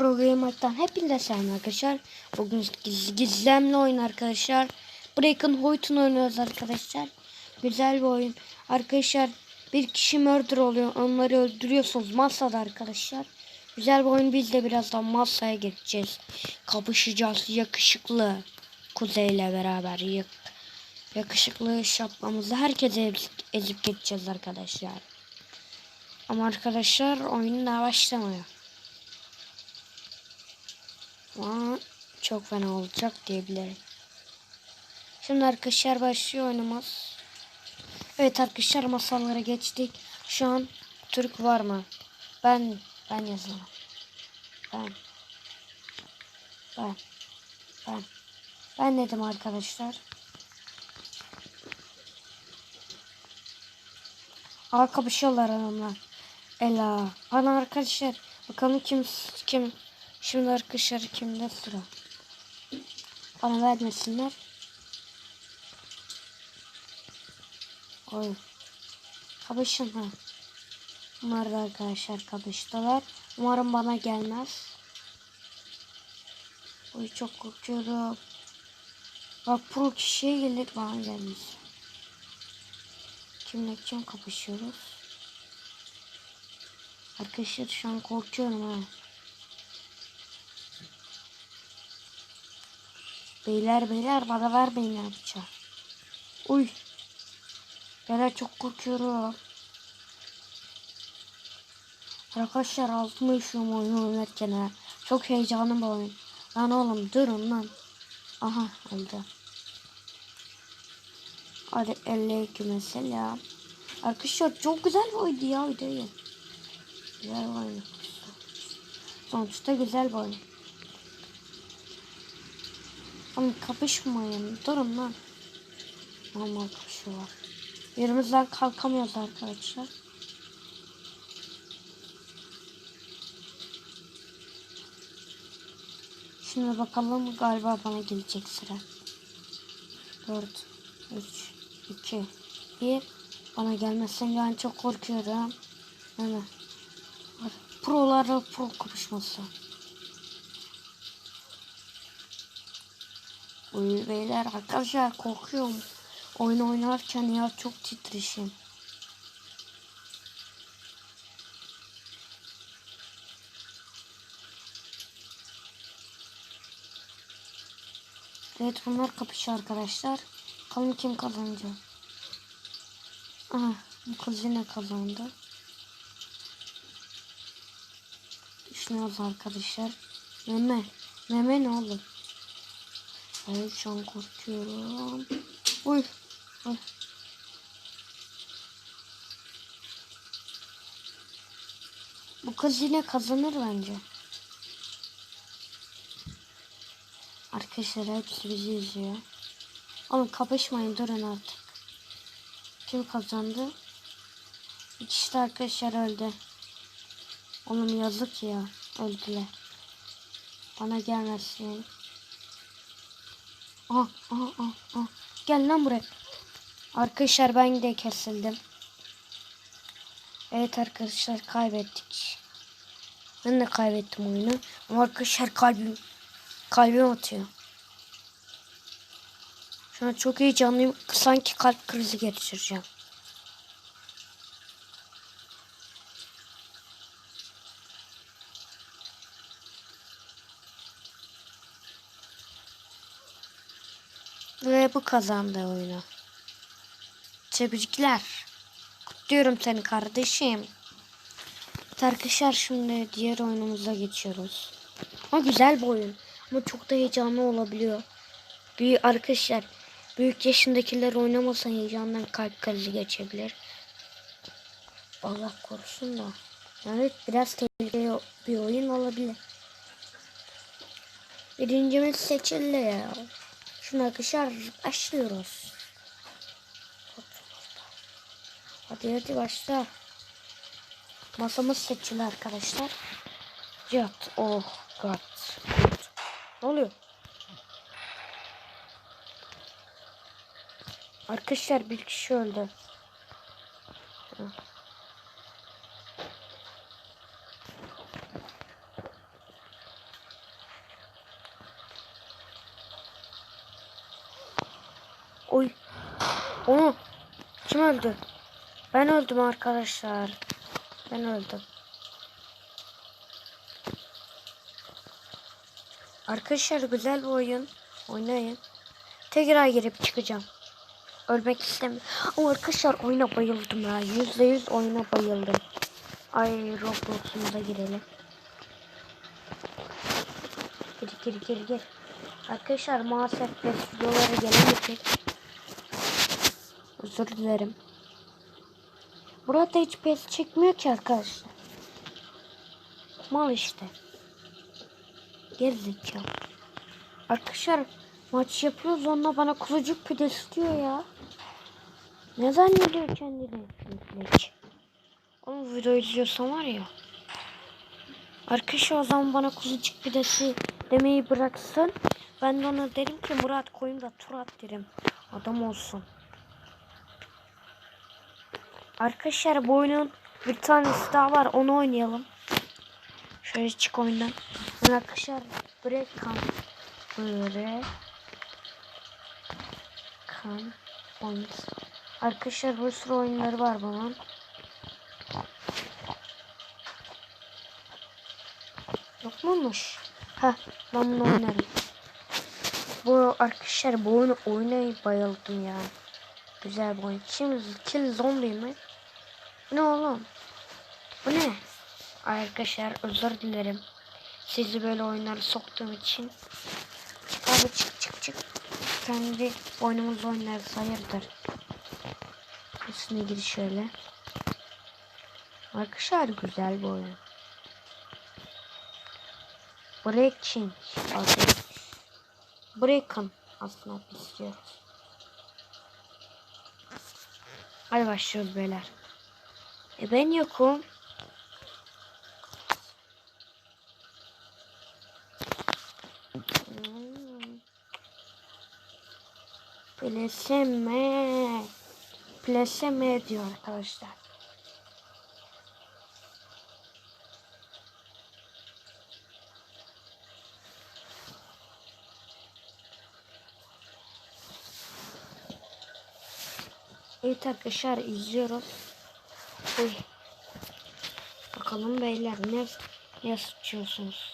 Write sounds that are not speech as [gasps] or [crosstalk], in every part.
Programaktan hepinize selam arkadaşlar. Bugün giz- gizemli oyun arkadaşlar. Breaking Hoyt'un oynuyoruz arkadaşlar. Güzel bir oyun. Arkadaşlar bir kişi murder oluyor. Onları öldürüyorsunuz masada arkadaşlar. Güzel bir oyun. Biz de birazdan masaya geçeceğiz. Kapışacağız. Yakışıklı. Kuzey'le beraber. Yak yakışıklı şapkamızı herkese ezip, ezip geçeceğiz arkadaşlar. Ama arkadaşlar oyun daha başlamıyor. Ama çok fena olacak diyebilirim. Şimdi arkadaşlar başlıyor oynamaz. Evet arkadaşlar masallara geçtik. Şu an Türk var mı? Ben ben yazamam. Ben ben ben ben dedim arkadaşlar. Aa kapışıyorlar adamlar. Ela. Ana arkadaşlar. Bakalım kim kim. Şimdi arkadaşlar kimde sıra. Bana vermesinler. Oy. Kapışın ha. Bunlar da arkadaşlar kapıştılar. Umarım bana gelmez. Oy çok korkuyorum. Bak pro kişiye gelir bana gelmez. Kimle kim kapışıyoruz? Arkadaşlar şu an korkuyorum ha. Beyler beyler bana vermeyin ya bıçağı. Uy. Beyler çok korkuyorum. Arkadaşlar altıma işiyorum oyunu oynarken ha. Çok heyecanlı bir oyun. Lan oğlum durun lan. Aha öldü. Hadi 52 mesela. Arkadaşlar çok güzel bir oyundu ya videoyu. Güzel bir oyun. Sonuçta güzel bir oyun. Ama kapışmayın. Durun lan. Normal kapışıyorlar. Yerimizden kalkamıyoruz arkadaşlar. Şimdi bakalım galiba bana gelecek sıra. 4, 3, 2, 1. Bana gelmezsen ben çok korkuyorum. Hemen. Prolarla pro kapışması. Uy beyler arkadaşlar korkuyorum. Oyun oynarken ya çok titreşim. Evet bunlar kapışıyor arkadaşlar. Bakalım kim kazanacak. Aha bu kız yine kazandı. Düşünüyoruz arkadaşlar. Meme. Meme ne olur? Evet şu an korkuyorum. Uy. Uy. Bu kız yine kazanır bence. Arkadaşlar hepsi bizi izliyor. Oğlum kapışmayın durun artık. Kim kazandı? İkisi de arkadaşlar öldü. Oğlum yazık ya. Öldüler. Bana gelmesin. Ah ah ah ah. Gel lan buraya. Arkadaşlar ben de kesildim. Evet arkadaşlar kaybettik. Ben de kaybettim oyunu. Ama arkadaşlar kalbim kalbim atıyor. Şu an çok heyecanlıyım. Sanki kalp krizi geçireceğim. Ve bu kazandı oyunu. Tebrikler. Kutluyorum seni kardeşim. Evet Arkadaşlar şimdi diğer oyunumuza geçiyoruz. Ama güzel bir oyun. Ama çok da heyecanlı olabiliyor. Bir arkadaşlar büyük yaşındakiler oynamasa heyecandan kalp krizi geçebilir. Allah korusun da. Yani biraz tehlikeli bir oyun olabilir. Birincimiz seçildi ya. Şimdi arkadaşlar başlıyoruz. Hadi hadi başla. Masamız seçili arkadaşlar. Yat. Oh god. Ne oluyor? Arkadaşlar bir kişi öldü. Onu kim öldü? Ben öldüm arkadaşlar. Ben öldüm. Arkadaşlar güzel bir oyun. Oynayın. Tekrar girip çıkacağım. Ölmek istemiyorum. Ama arkadaşlar oyuna bayıldım ya. Yüzde yüz oyuna bayıldım. Ay Roblox'umuza girelim. Gir gir gir gir. Arkadaşlar maalesef videolara gelemeyecek. Özür dilerim. Burada hiç pes çekmiyor ki arkadaşlar. Mal işte. Gerizekalı. Arkadaşlar maç yapıyoruz onunla bana kuzucuk pidesi diyor ya. Ne zannediyor kendini? Oğlum video izliyorsan var ya. Arkadaşlar o zaman bana kuzucuk pidesi demeyi bıraksın. Ben de ona derim ki Murat koyayım da tur at derim. Adam olsun. Arkadaşlar bu oyunun bir tanesi daha var. Onu oynayalım. Şöyle çık oyundan. Arkadaşlar break kan. Break kan. Point. Arkadaşlar bir sürü oyunları var bunun. Yok muymuş? Ha ben bunu oynarım. Bu arkadaşlar bu oyunu oynayıp bayıldım ya. Güzel bir oyun. Şimdi kill zombi mi? Ne oğlum? Bu ne? Arkadaşlar özür dilerim. Sizi böyle oyunlara soktuğum için. Abi çık çık çık. Kendi oyunumuz oynarız hayırdır. Üstüne gir şöyle. Arkadaşlar güzel bir oyun. Breaking. Breaking aslında istiyoruz. Hadi başlıyoruz beyler. E ben yokum. Pleseme. Pleseme diyor arkadaşlar. Evet arkadaşlar izliyoruz. Uy. Bakalım beyler ne, ne sıçıyorsunuz?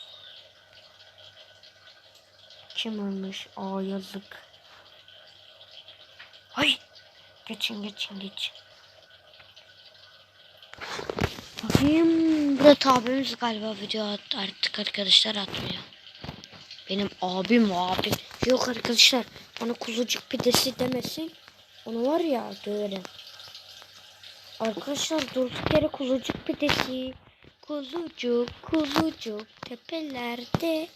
Kim ölmüş? Aa yazık. Ay. Geçin geçin geçin. Bakayım. Murat abimiz galiba video attı artık arkadaşlar atmıyor. Benim abim abi. Yok arkadaşlar bana kuzucuk pidesi demesin. Onu var ya döverim. Arkadaşlar durduk yere kuzucuk pidesi. Kuzucuk kuzucuk tepelerde.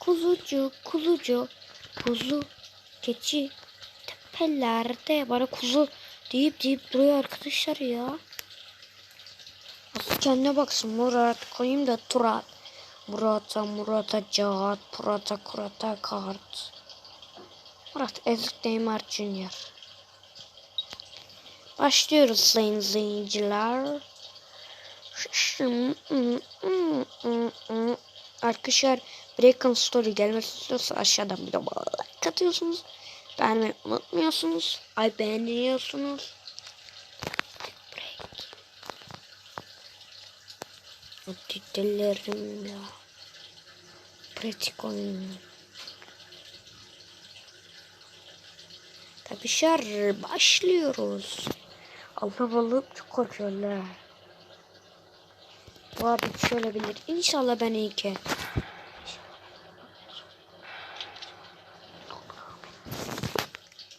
Kuzucuk kuzucuk kuzu keçi tepelerde. Bana kuzu deyip deyip duruyor arkadaşlar ya. Asıl kendine baksın Murat koyayım da Turat. Murat'a Murat'a Cahat Murat'a Kurat'a Kart. Murat Ezik Neymar Junior. Başlıyoruz sayın izleyiciler. Arkadaşlar Breaking Story gelmesi istiyorsa aşağıdan bir de like atıyorsunuz. Beğenmeyi unutmuyorsunuz. Ay beğeniyorsunuz. Ya. Pratik oyun. Tabii şar başlıyoruz. Allah balık çok korkuyorlar. Bu abi şöyle bilir. İnşallah ben iyi ki.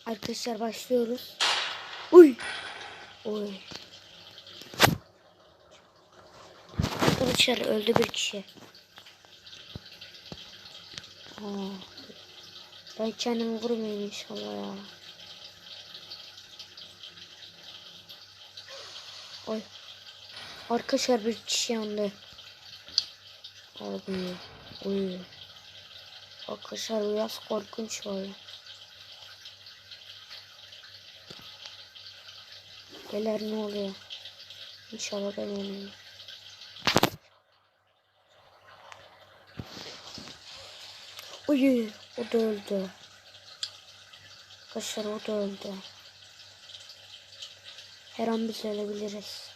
Arkadaşlar başlıyoruz. Uy. Uy. Arkadaşlar öldü bir kişi. Aa. Ben kendimi vurmayayım inşallah ya. Oy. Arkadaşlar bir kişi yandı. Abi. Uy. Arkadaşlar biraz korkunç var. Beyler ne oluyor? İnşallah ben ölmeyeyim. Uy, o da öldü. Arkadaşlar o da öldü. Her an biz ölebiliriz.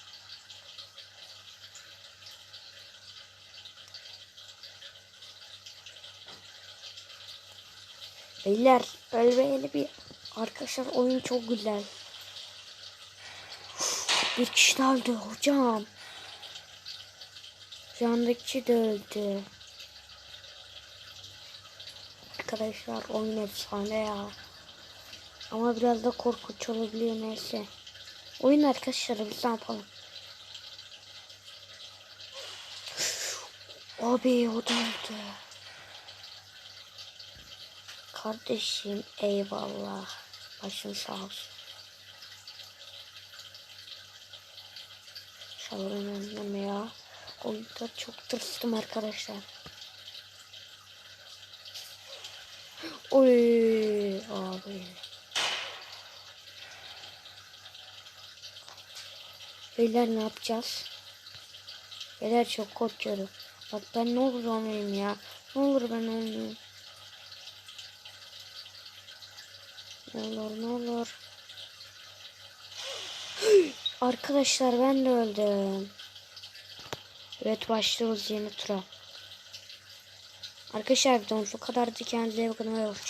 Beyler ölmeyeli bir arkadaşlar oyun çok güzel. Bir kişi daha öldü hocam. Yandaki de öldü. Arkadaşlar oyun efsane ya. Ama biraz da korkunç olabiliyor neyse. Oyun arkadaşlar biz ne yapalım? Abi o da öldü. Kardeşim eyvallah. Başın sağ olsun. Şalvarın önüne ya. Oyunda çok tırstım arkadaşlar. Oy abi. Beyler ne yapacağız? Beyler çok korkuyorum. Bak ben ne olur olmayayım ya. Ne olur ben olmayayım. Ne olur ne olur. [gasps] Arkadaşlar ben de öldüm. Evet başlıyoruz yeni tura. Arkadaşlar videomuz bu kadardı. Kendinize bakın.